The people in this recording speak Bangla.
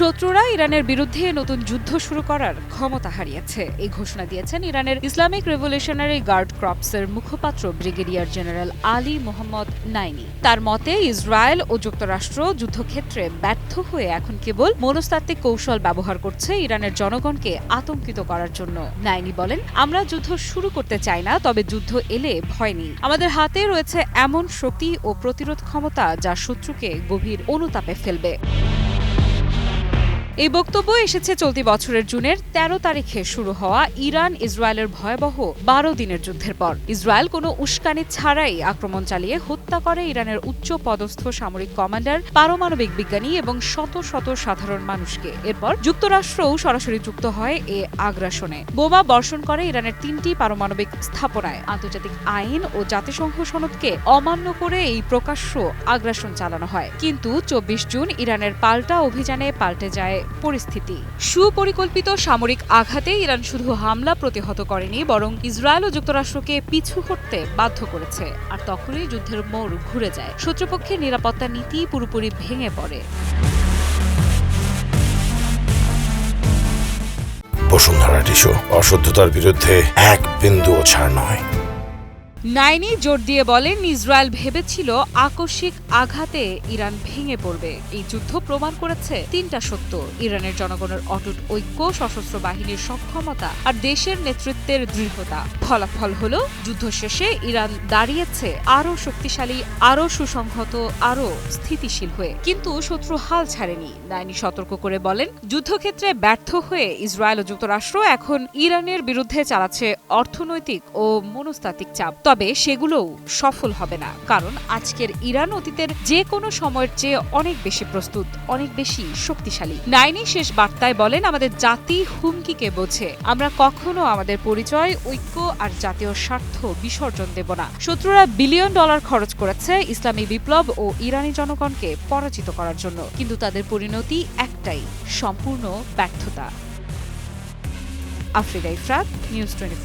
শত্রুরা ইরানের বিরুদ্ধে নতুন যুদ্ধ শুরু করার ক্ষমতা হারিয়েছে। এই ঘোষণা দিয়েছেন ইরানের ইসলামিক রেভলিউশনারি গার্ড ক্রপসের মুখপাত্র brigadier general Ali Mohammad Naini. তার মতে, ইসরায়েল ও যুক্তরাষ্ট্র যুদ্ধক্ষেত্রে ব্যর্থ হয়ে এখন কেবল মনস্তাত্ত্বিক কৌশল ব্যবহার করছে ইরানের জনগণকে আতঙ্কিত করার জন্য। নাইনি বলেন, আমরা যুদ্ধ শুরু করতে চাই না, তবে যুদ্ধ এলে ভয় নেই। আমাদের হাতে রয়েছে এমন শক্তি ও প্রতিরোধ ক্ষমতা যা শত্রুকে গভীর অনুতাপে ফেলবে। এই বক্তব্য এসেছে চলতি বছরের জুনের ১৩ তারিখে শুরু হওয়া ইরান ইসরায়েলের ভয়াবহ বারো দিনের যুদ্ধের পর। ইসরায়েল কোনো উস্কানি ছাড়াই আক্রমণ চালিয়ে হত্যা করে ইরানের উচ্চ পদস্থ সামরিক কমান্ডার, পারমাণবিক বিজ্ঞানী এবং শত শত সাধারণ মানুষকে। এরপর যুক্তরাষ্ট্রও সরাসরি যুক্ত হয় এ আগ্রাসনে। বোমা বর্ষণ করে ইরানের তিনটি পারমাণবিক স্থাপনায়। আন্তর্জাতিক আইন ও জাতিসংঘ সনদকে অমান্য করে এই প্রকাশ্য আগ্রাসন চালানো হয়। কিন্তু চব্বিশ জুন ইরানের পাল্টা অভিযানে পাল্টে যায় পরিস্থিতি। সুপরিকল্পিত সামরিক আঘাতে ইরান শুধু হামলা প্রতিহত করেনি, বরং ইসরায়েল ও যুক্তরাষ্ট্রকে পিছু হটতে বাধ্য করেছে। আর তখনই যুদ্ধের মোড় ঘুরে যায়। শত্রুপক্ষের নিরাপত্তা নীতি পুরোপুরি ভেঙে পড়ে। বসুন্ধরা টিস্যু অশুদ্ধতার বিরুদ্ধে এক বিন্দুও ছাড় নয়। নাইনি জোর দিয়ে বলেন, ইসরায়েল ভেবেছিল আকস্মিক আঘাতে ইরান ভেঙে পড়বে। এই যুদ্ধ প্রমাণ করেছে তিনটা সত্য। ইরানের জনগণের অটুট ঐক্য, সশস্ত্র বাহিনীর সক্ষমতা আর দেশের নেতৃত্বের দৃঢ়তা। ফলাফল হল, যুদ্ধ শেষে ইরান দাঁড়িয়েছে আরও শক্তিশালী, আরও সুসংহত, আরও স্থিতিশীল হয়ে। কিন্তু শত্রু হাল ছাড়েনি। নাইনি সতর্ক করে বলেন, যুদ্ধক্ষেত্রে ব্যর্থ হয়ে ইসরায়েল ও যুক্তরাষ্ট্র এখন ইরানের বিরুদ্ধে চালাচ্ছে অর্থনৈতিক ও মনস্তাত্ত্বিক চাপ। তবে সেগুলোও সফল হবে না, কারণ আজকের ইরান অতীতের যে কোনো সময়ের চেয়ে অনেক বেশি প্রস্তুত, অনেক বেশি শক্তিশালী। নাইনি শেষ বার্তায় বলেন, আমাদের জাতি হুমকিকে বোঝে। আমরা কখনো আমাদের পরিচয়, ঐক্য আর জাতীয় স্বার্থ বিসর্জন দেব না। শত্রুরা বিলিয়ন ডলার খরচ করেছে ইসলামী বিপ্লব ও ইরানি জনগণকে পরাজিত করার জন্য, কিন্তু তাদের পরিণতি একটাই, সম্পূর্ণ ব্যর্থতা। Africa Ifrat, news twenty